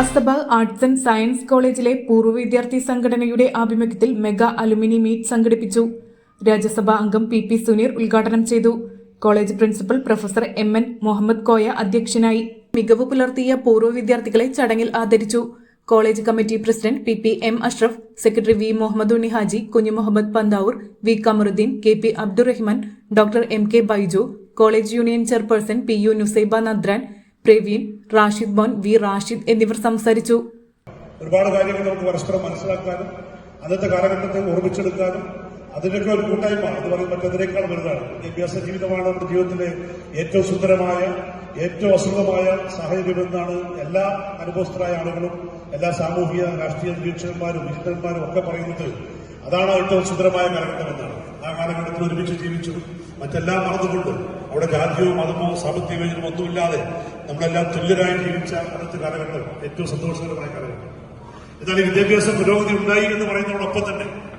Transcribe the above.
അസ്തബ arts and science കോളേജിലെ പൂർവ വിദ്യാർത്ഥി സംഘടനയുടെ ആഭിമുഖ്യത്തിൽ മെഗാ അലുമിനി മീറ്റ് സംഘടിപ്പിച്ചു. രാജ്യസഭാ അംഗം പി പി സുനീർ ഉദ്ഘാടനം ചെയ്തു. College principal professor M N Muhammad Koya അധ്യക്ഷനായി. മികവ് പുലർത്തിയ പൂർവ വിദ്യാർത്ഥികളെ ചടങ്ങിൽ ആദരിച്ചു. College committee president P P M Ashraf secretary V Muhammad Unni Haji Kunju Muhammad Panthavoor V Kamaruddin K P Abdurahman doctor M K Baiju college union chairperson P U Nusaiba Nadran Praveen Rashid Mon V Rashid എന്നിവർ സംസാരിച്ചു. ഒരുപാട് കാര്യങ്ങൾ നമുക്ക് പരസ്പരം മനസ്സിലാക്കാനും അന്നത്തെ കാലഘട്ടത്തെ ഓർമ്മിച്ചെടുക്കാനും അതിനൊക്കെ ഒരു കൂട്ടായ്മ എന്ന് പറയുന്നത് മറ്റതിനേക്കാൾ വലുതാണ്. വിദ്യാഭ്യാസ ജീവിതമാണ് നമ്മുടെ ജീവിതത്തിലെ ഏറ്റവും സുന്ദരമായ ഏറ്റവും അസുഖമായ സാഹചര്യം എന്നാണ് എല്ലാ അനുഭവസ്ഥരായ ആളുകളും എല്ലാ സാമൂഹിക രാഷ്ട്രീയ നിരീക്ഷകന്മാരും വിചിത്രന്മാരും ഒക്കെ പറയുന്നത്. അതാണ് ഏറ്റവും സുന്ദരമായ കാലഘട്ടം എന്നാണ്. ആ കാലഘട്ടത്തിൽ ഒരുമിച്ച് ജീവിച്ചു മറ്റെല്ലാം മറന്നുകൊണ്ട് അവിടെ ജാതിയോ മതമോ സാമ്പത്തിക വിവേചനമോ ഒന്നുമില്ലാതെ നമ്മളെല്ലാം തുല്യരായി ജീവിച്ച അന്നത്തെ കാലഘട്ടം ഏറ്റവും സന്തോഷകരമായ കാലഘട്ടം. എന്നാൽ ഈ വിദ്യാഭ്യാസ പുരോഗതി ഉണ്ടായി എന്ന് പറയുന്നതോടൊപ്പം തന്നെ